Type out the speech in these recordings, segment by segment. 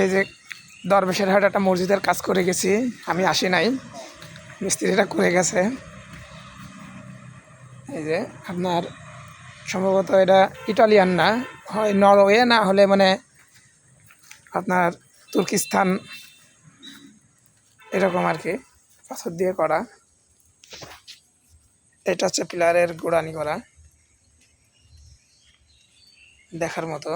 এই যে দরবেশের হাট একটা মসজিদের কাজ করে গেছি, আমি আসি নাই। মিস্ত্রিটা করে গেছে। এই যে আপনার সম্ভবত এটা ইটালিয়ান না, হয় নরওয়ে না হলে মানে আপনার তুর্কিস্তান, এরকম আর কি, পাথর দিয়ে করা। এটা হচ্ছে পিলারের গোড়ানি করা। দেখার মতো।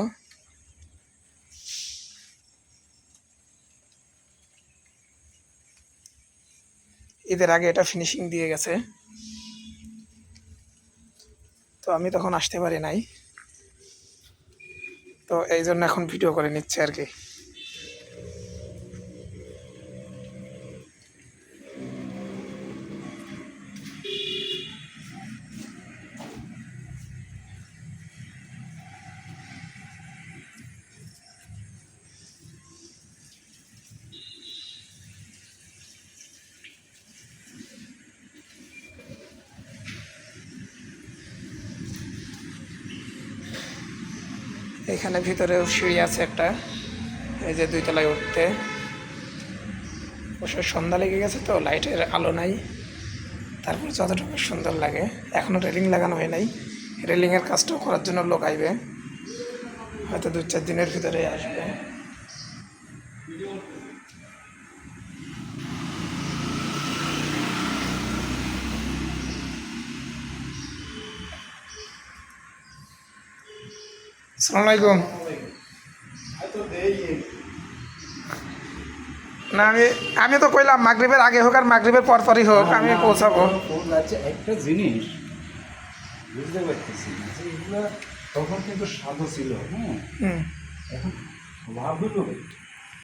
ঈদের আগে এটা ফিনিশিং দিয়ে গেছে। তো আমি তখন আসতে পারি নাই। তো এই জন্য এখন ভিডিও করে নিচ্ছে আর কি। এখানে ভিতরে সিঁড়ি আছে একটা। এই যে দুই তলায় উঠতে। অবশ্য সন্ধ্যা লেগে গেছে তো, লাইটের আলো নাই। তারপর যতটুকু সুন্দর লাগে। এখনও রেলিং লাগানো হয় নাই। রেলিংয়ের কাজটাও করার জন্য লোক আইবে। হয়তো দু চার দিনের ভিতরে আসবে। আসসালামু আলাইকুম। না আমি আমি তো কইলাম মাগরীবের আগে হোক আর মাগরীবের পর পরই হোক আমি পৌঁছাবো। একটা জিনিস বুঝতে পারতেছি তখন কিন্তু সাধু ছিল হ্যাঁ? এখন লাভগুলো